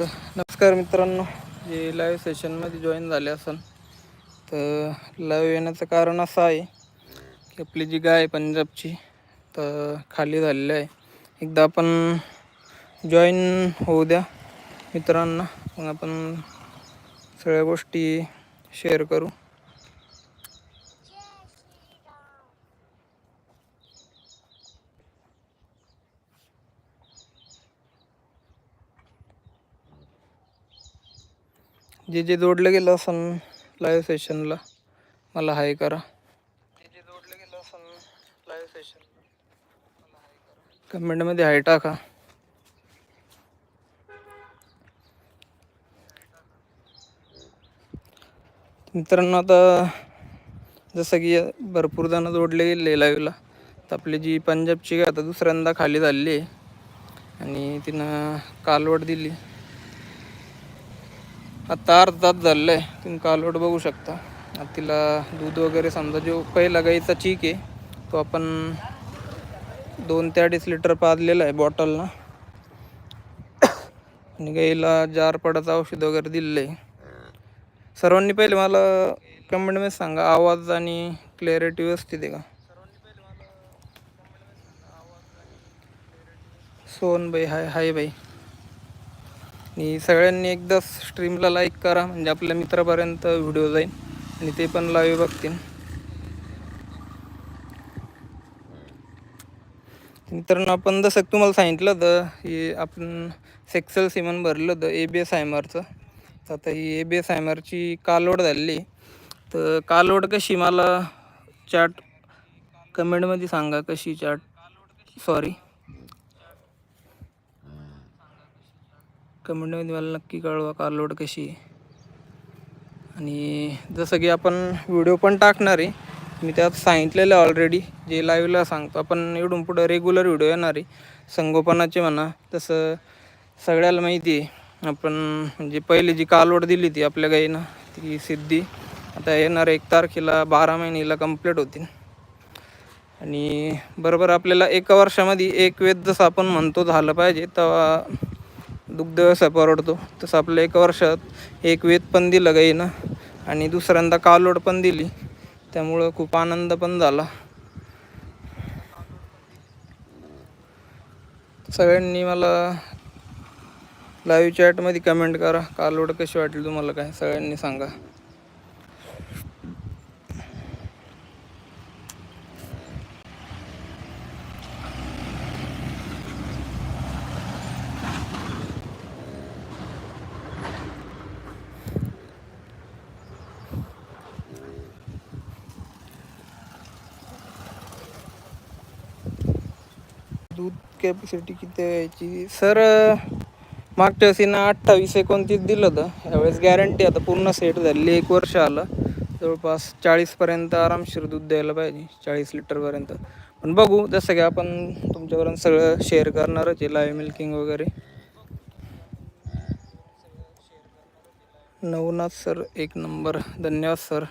नमस्कार मित्रांनो जे लाईव्ह सेशनमध्ये जॉईन झाले असेल तर लाईव्ह येण्याचं कारण असं आहे की आपली जी गाय आहे पंजाबची तर खाली झालेली आहे. एकदा आपण जॉईन होऊ द्या मित्रांना. मग आपण सगळ्या गोष्टी शेअर करू. जे जे जोडलं गेलं असन लाईव्ह सेशनला मला हाय करा. जे जे जोडलं गेलं असन लाईव्ह करा. कमेंटमध्ये हाय टाका. मित्रांनो आता जसं की भरपूर जण जोडले गेले लाईव्हला तर आपली जी पंजाबची आता दुसऱ्यांदा खाली झालेली आहे. आणि तिनं कालवड दिली. आता अर्धा तास झालेला आहे तुम्ही कालवट बघू शकता. तिला दूध वगैरे समजा जो पहिला गाईचा चीक आहे. तो आपण दोन ते अडीच लिटर पाजलेला आहे बॉटलनं. आणि गाईला जार पडाचं औषध वगैरे दिलेलं आहे सर्वांनी पहिले मला कमेंटमध्ये सांगा आवाज आणि क्लॅरिटी व्यवस्थित आहे का? सोन बाई हाय हाय बाई. आणि सगळ्यांनी एकदा स्ट्रीमला लाईक करा म्हणजे आपल्या मित्रापर्यंत व्हिडिओ जाईल. आणि ते पण लावे बघतील. मित्रांनो आपण जसं तुम्हाला सांगितलं होतं हे आपण सेक्सल सिमन भरलं होतं ए बी एस आयमरचं तर आता ही ए बी एस आयमरची कालवड झालेली. तर कालवड कशी मला चाट कमेंटमध्ये सांगा कशी चाट सॉरी कमेंटमध्ये मला नक्की कळवा कालोड कशी आहे. आणि जसं की आपण व्हिडिओ पण टाकणार आहे. मी त्यात सांगितलेलं ऑलरेडी जे लाईव्हला सांगतो. आपण इडून पुढं रेग्युलर व्हिडिओ येणार आहे. संगोपनाचे म्हणा तसं सगळ्याला माहिती आहे. आपण म्हणजे पहिली जी कालवड दिली ती आपल्या गाईनं ती सिद्धी. आता येणार एक तारखेला बारा महिनेला कंप्लीट होतील. आणि बरोबर आपल्याला एका वर्षामध्ये एक वेद जसं आपण म्हणतो झालं पाहिजे तेव्हा दुग्ध व्यवसाय परवडतो. तसं आपल्या एका वर्षात एक वेत पण दिलं गाईनं आणि दुसऱ्यांदा कालोड पण दिली. त्यामुळं खूप आनंद पण झाला. सगळ्यांनी मला लाईव्ह चॅटमध्ये कमेंट करा. कालोड कशी वाटली तुम्हाला काय? सगळ्यांनी सांगा दूध कॅपॅसिटी किती यायची सर मागच्या वर्षीनं अठ्ठावीस एकोणतीस दिलं होतं. यावेळेस गॅरंटी आता पूर्ण सेट झालेली एक वर्ष आलं. जवळपास चाळीसपर्यंत आरामशीर दूध द्यायला पाहिजे. चाळीस लिटरपर्यंत पण बघू जसं की आपण तुमच्यापर्यंत सगळं शेअर करणारच आहे लाईव्ह मिल्किंग वगैरे. नवनाथ सर एक नंबर धन्यवाद सर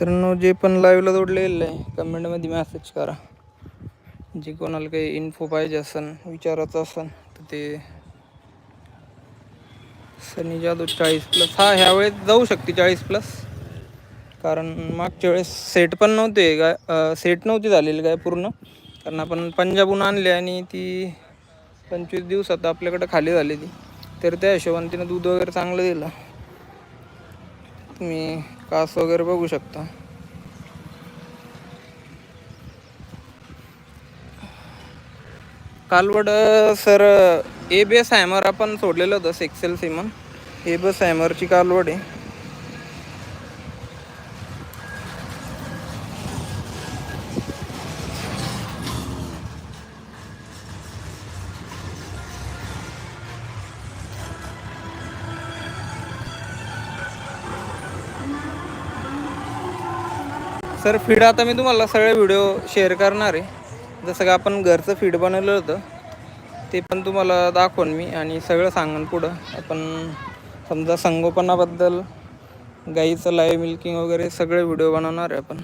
मित्रांनो जे पण लाईव्हला जोडलेलं आहे कमेंटमध्ये मॅसेज करा. जे कोणाला काही इन्फो पाहिजे असन विचारायचं असन तर ते सनी जाधव चाळीस प्लस हा ह्या वेळेस जाऊ शकते चाळीस प्लस कारण मागच्या वेळेस सेट पण नव्हते गाय सेट नव्हती झालेली काय पूर्ण. कारण आपण पंजाबहून आणली आणि ती पंचवीस दिवसात आपल्याकडं खाली झाली ती. तर त्या हिशोबाने तिनं दूध वगैरे चांगलं दिलं. तुम्ही कास वगैरे बघू शकता. कालवड sir A B S Hammer आपण सोडलेलं होतं सेक्सेल सिमन. ए बी हॅमरची कालवड आहे. सर फीड आता मी तुम्हाला सगळे व्हिडिओ शेअर करणार आहे. जसं का आपण घरचं फीड बनवलं होतं ते पण तुम्हाला दाखवून मी आणि सगळं सांगन पुढं आपण समजा संगोपनाबद्दल गाईचं लाईव्ह मिल्किंग वगैरे सगळे व्हिडिओ बनवणार आहे आपण.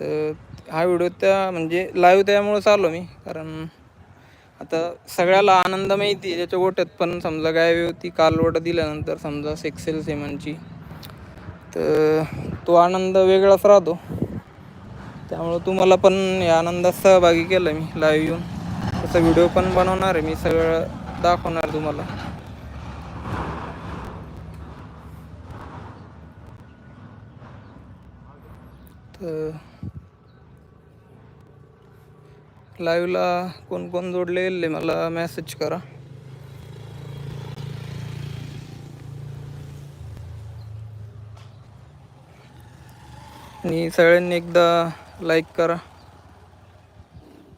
तर हा व्हिडिओ त्या म्हणजे लाईव्ह त्यामुळं आलो मी कारण आता सगळ्याला आनंद माहिती आहे त्याच्या गोट्यात पण समजा गाय होती कालवट दिल्यानंतर समजा सेक्सेल सेमनची तर तो आनंद वेगळाच राहतो. त्यामुळं तुम्हाला पण या आनंदात सहभागी केलं मी लाईव्ह येऊन. त्याचा व्हिडिओ पण बनवणार आहे मी सगळं दाखवणार तुम्हाला. तर लाईव्हला कोण कोण जोडले मला मेसेज करा. आणि सगळ्यांनी एकदा लाईक करा.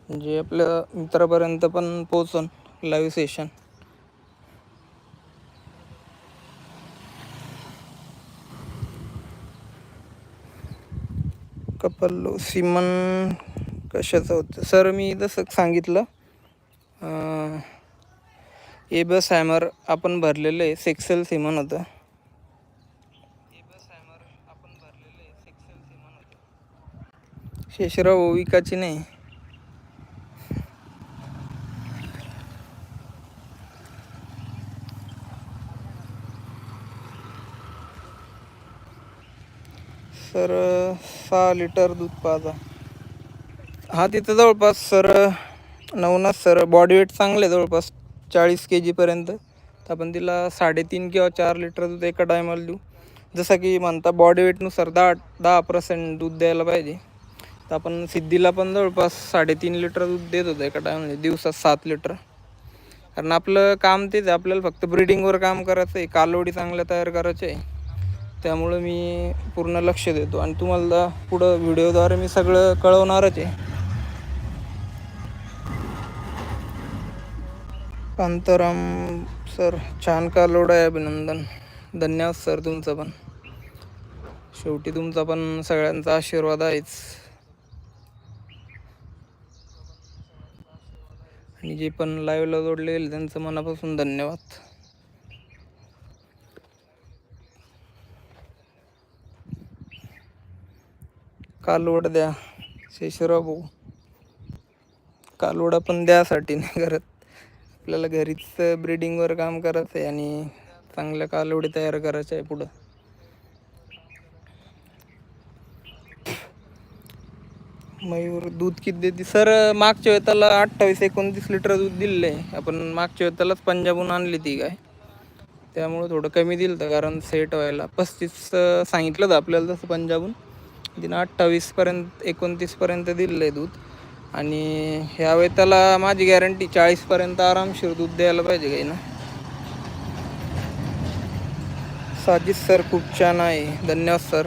म्हणजे आपल्या मित्रापर्यंत पण पोचन लाईव्ह सेशन कपल्लो सिमन कशाचं होतं? सर मी जसं सांगितलं एबस हॅमर आपण भरलेलं आहे सेक्सेल सिमन होतं. शेषराव ओविकाची नाही. सर सहा लिटर दूध पाजा. हा तिथं जवळपास sir Navnath sir body weight चांगले जवळपास चाळीस के जीपर्यंत तर आपण तिला साडेतीन किंवा चार लिटर दूध एका टायमाला देऊ. जसं की म्हणता बॉडी वेटनुसार दहा दहा पर्सेंट दूध द्यायला पाहिजे. तर आपण सिद्धीला पण जवळपास साडेतीन लिटर दूध देत होतो एका टायमाला दिवसात सात लिटर. कारण आपलं काम तेच आहे आपल्याला फक्त ब्रिडिंगवर काम करायचं आहे कालवडी चांगल्या तयार करायचे आहे. त्यामुळं मी पूर्ण लक्ष देतो. आणि तुम्हाला पुढं व्हिडिओद्वारे मी सगळं कळवणारच आहे. कांताराम सर छान कालोड आहे अभिनंदन. धन्यवाद सर तुमचं पण. शेवटी तुमचा पण सगळ्यांचा आशीर्वाद आहेच. आणि जे पण लाईव्हला जोडले गेले त्यांचं मनापासून धन्यवाद. कालवड द्या शेषराव भाऊ कालवड पण द्यासाठी नाही करत आपल्याला घरीच ब्रिडिंगवर काम करायचं आहे आणि चांगल्या कालवडी तयार करायच्या आहे पुढं. मयूर दूध किती देते? सर मागच्या वेताला अठ्ठावीस एकोणतीस लिटर दूध दिलेलं आहे. आपण मागच्या वेतालाच पंजाबहून आणली ती काय. त्यामुळं थोडं कमी दिलं होतं कारण सेट व्हायला. पस्तीस सांगितलं होतं आपल्याला तसं पंजाबहून. तिनं अठ्ठावीसपर्यंत एकोणतीसपर्यंत दिलेलं आहे दूध. आणि ह्या वेताला माझी गॅरंटी चाळीसपर्यंत आरामशीर दूध द्यायला पाहिजे काही ना. साजिद सर खूप छान आहे. धन्यवाद सर.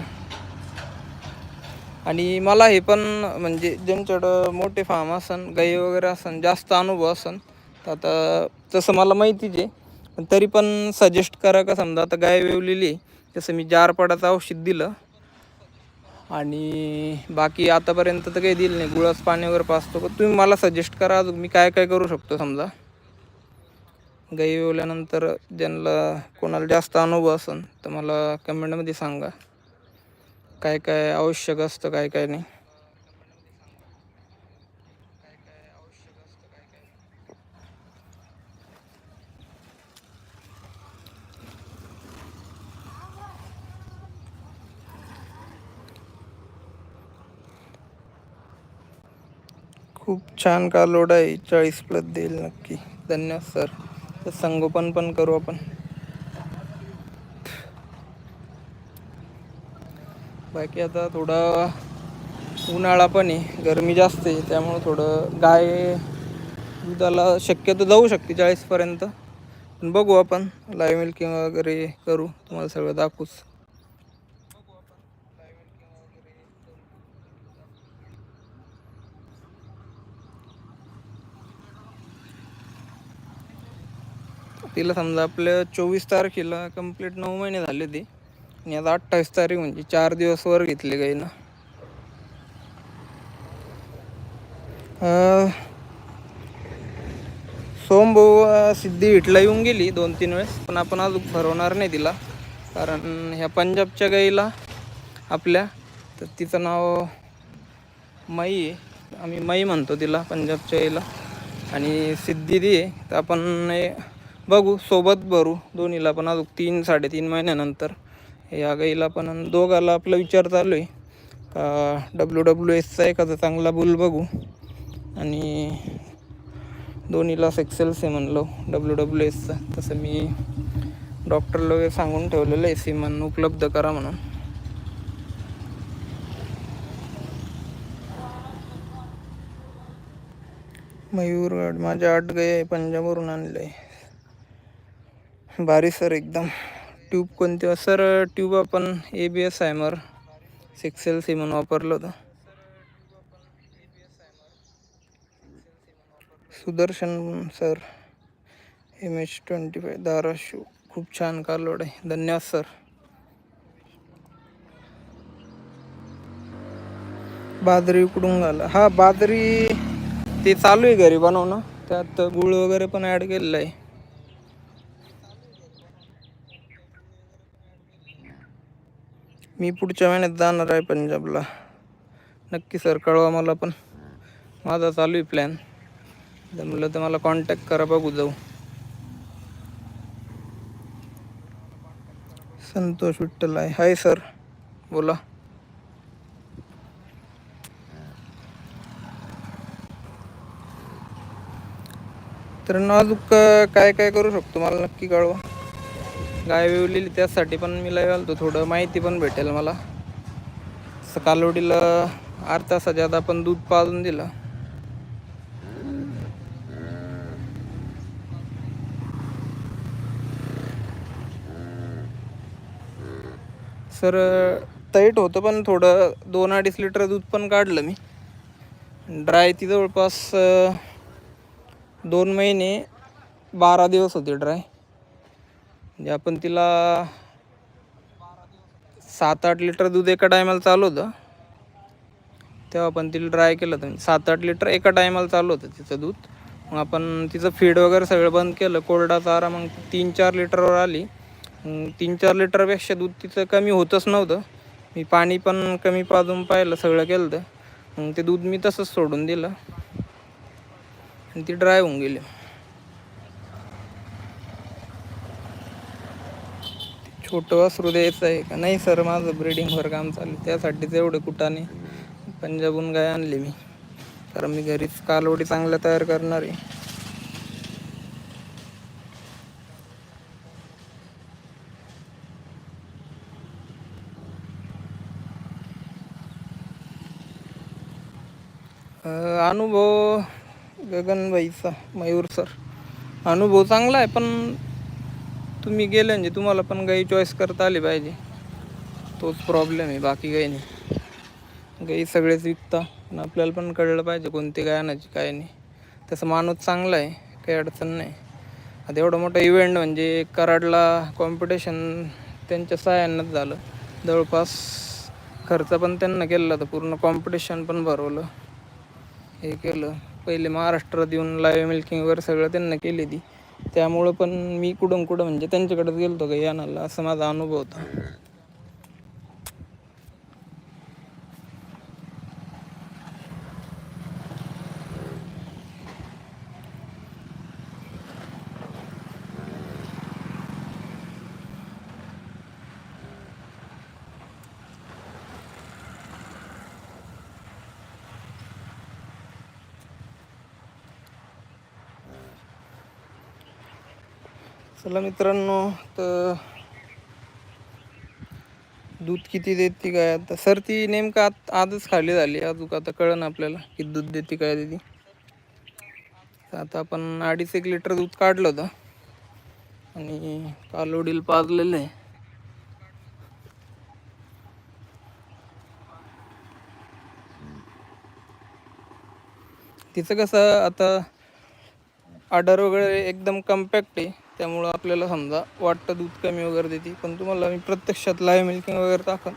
आणि मला हे पण म्हणजे ज्यांच्याकडं मोठे फार्म असन गाई वगैरे असन जास्त अनुभव असन तर आता तसं मला माहितीच आहे. पण तरी पण सजेस्ट करा का समजा आता गाय वेवलेली तसं मी जारपडाचं औषध दिलं. आणि बाकी आतापर्यंत तर काही दिलं नाही गुळाच पाणी वगैरे पाचतो पण तुम्ही मला सजेस्ट करा अजून मी काय काय करू शकतो समजा. गाई वेवल्यानंतर ज्यांना कोणाला जास्त अनुभव असेल तर मला कमेंटमध्ये सांगा. काय काय आवश्यक असतं काय काय नाही. खूप छान कालोड आहे चाळीस प्लस देईल नक्की. धन्यवाद सर. तर संगोपन पण करू आपण. बाकी आता थोडा उन्हाळा पण आहे गरमी जास्त आहे त्यामुळं थोडं गाय दुधाला शक्यतो जाऊ शकते चाळीसपर्यंत. पण बघू आपण लाईव्ह मिल्किंग वगैरे करू तुम्हाला सगळं दाखवूच तिला समजा आपल्या चोवीस तारखेला कंप्लीट नऊ महिने झाले ते. आणि आता अठ्ठावीस तारीख म्हणजे चार दिवस वर घेतले गाईनं सोम सिद्धी हिटला येऊन गेली दोन तीन वेळेस पण आपण अजून भरवणार नाही तिला कारण ह्या पंजाबच्या गाईला आपल्या तर तिचं नाव मई आहे. आम्ही मई म्हणतो तिला पंजाबच्या गाईला. आणि सिद्धी ती आहे तर आपण बघू सोबत भरू दोन्हीला पण अजून तीन साडेतीन महिन्यानंतर. या गाईला पण आणि दोघाला आपला विचार चालू आहे. का डब्ल्यू डब्ल्यू एसचा एखादा चांगला बुल बघू. आणि दोन्हीला सेक्सेल्स आहे म्हणलो डब्ल्यू डब्ल्यू एसचा तसं मी डॉक्टरला वगैरे सांगून ठेवलेलं आहे. सीमन उपलब्ध करा म्हणून. मयूरगड माझ्या आठ गाय पंजाबवरून आणलं आहे भारी सर एकदम. ट्यूब कोणते? सर ट्यूब आपण ए बी एस आयमर सिक्सेल सी म्हणून वापरलं होतं. Sudarshan sir M H twenty five Dharashiv. खूप छान कालोड आहे. धन्यवाद सर. बाजरी उकडून घाला हा बाजरी ते चालू आहे घरी बनवणं. त्यात गुळ वगैरे पण ॲड केलेलं आहे. मी पुढच्या महिन्यात जाणार आहे पंजाबला. नक्की सर कळवा मला पण. माझा चालू आहे प्लॅन जमलं तर मला कॉन्टॅक्ट करा बघू जाऊ. संतोष विठ्ठल आहे. हाय सर बोला. तर नाजूक काय काय करू शकतो? मला नक्की कळवा. गाय विवलेली त्यासाठी पण मी लाईव्ह आलतो. थोडं माहिती पण भेटेल मला. कालोडीला अर्धा तासाच्या आत आपण दूध पाजून दिलं. सर तैट होतं पण थोडं दोन अडीच लिटर दूध पण काढलं मी. ड्राय ती जवळपास दोन महिने बारा दिवस होते ड्राय म्हणजे आपण तिला सात आठ लिटर दूध एका टायमाला चालू होतं. तेव्हा आपण तिला ड्राय केलं होतं. सात आठ लिटर एका टायमाला चालू होतं तिचं दूध. मग आपण तिचं फीड वगैरे सगळं बंद केलं. कोरडा चारा मग तीन चार लिटरवर आली. मग तीन चार लिटरपेक्षा दूध तिचं कमी होतच नव्हतं. मी पाणी पण कमी पाजून पाहिलं सगळं केलं तर मग ते दूध मी तसंच सोडून दिलं. आणि ती ड्राय होऊन गेली. कुठं वासरू द्यायचं आहे का? नाही सर माझं ब्रिडिंगवर काम चालू आहे. त्यासाठीच एवढं कुटाने पंजाबहून गाय आणली मी. कारण मी घरीच कालवडी चांगल्या तयार करणार आहे. अनुभव गगनबाईचा मयूर सर. अनुभव चांगला आहे पण तुम्ही गेले म्हणजे तुम्हाला पण गाई चॉईस करता आली पाहिजे. तोच प्रॉब्लेम आहे बाकी काही नाही. गाई सगळेच विकता पण आपल्याला पण कळलं पाहिजे कोणती गाय आणायची काय नाही. तसं माणूस चांगला आहे काही अडचण नाही. आता एवढं मोठं इव्हेंट म्हणजे कराडला कॉम्पिटिशन त्यांच्या सहाय्यानंच झालं. जवळपास खर्च पण त्यांना केलेला होता पूर्ण कॉम्पिटिशन पण भरवलं. हे केलं. पहिले महाराष्ट्रात येऊन लाईव्ह मिल्किंग वगैरे सगळं त्यांना केली ती त्यामुळं पण मी कुठून कुठं म्हणजे त्यांच्याकडेच गेलो होतो का आणायला असं माझा अनुभव होता. चला मित्रांनो तर दूध किती देते काय आता? सर ती नेमकं आत आजच खाली झाली. अजून आता कळन आपल्याला किती दूध देते काय देते. आता आपण अडीच एक लिटर दूध काढलं होतं. आणि कालोडील पाजलेलं. आहे तिचं कसं आता ऑर्डर वगैरे एकदम कम्पॅक्ट आहे. त्यामुळं आपल्याला समजा वाटतं दूध कमी वगैरे देते. पण तुम्हाला मी प्रत्यक्षात लाईव्ह मिल्किंग वगैरे टाकन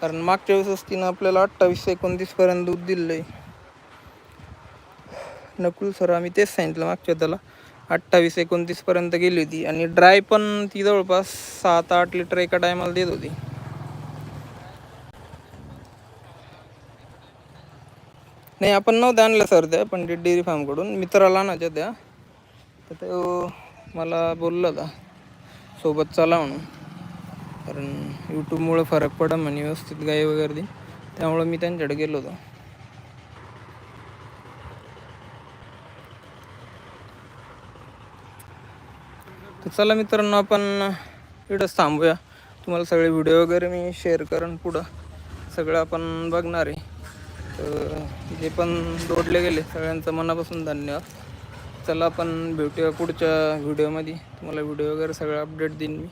कारण मागच्या वेळेस तिनं आपल्याला अठ्ठावीस एकोणतीसपर्यंत दूध दिलं आहे नकुल सर आम्ही तेच सांगितलं मागच्या त्याला. अठ्ठावीस एकोणतीसपर्यंत गेली होती. आणि ड्राय पण ती जवळपास सात आठ लिटर एका टायमाला देत होती. नाही आपण नव्हत्या आणलं सर त्या पंडित डेअरी फार्मकडून मित्राला आणायच्या त्या. तर मला बोललं होता. सोबत चला म्हणून. कारण यूट्यूबमुळे फरक पडा म्हणे व्यवस्थित गाई वगैरे दे. त्यामुळं मी त्यांच्याकडे गेलो होतो. तर चला मित्रांनो आपण इकडंच थांबूया. तुम्हाला सगळे व्हिडिओ वगैरे मी शेअर करेन पुढं. सगळं आपण बघणार आहे. तर जे पण जोडले गेले सगळ्यांचं मनापासून धन्यवाद. चला आपण भेटूया पुढच्या व्हिडिओमध्ये तुम्हाला व्हिडिओ वगैरे सगळं अपडेट देईन मी.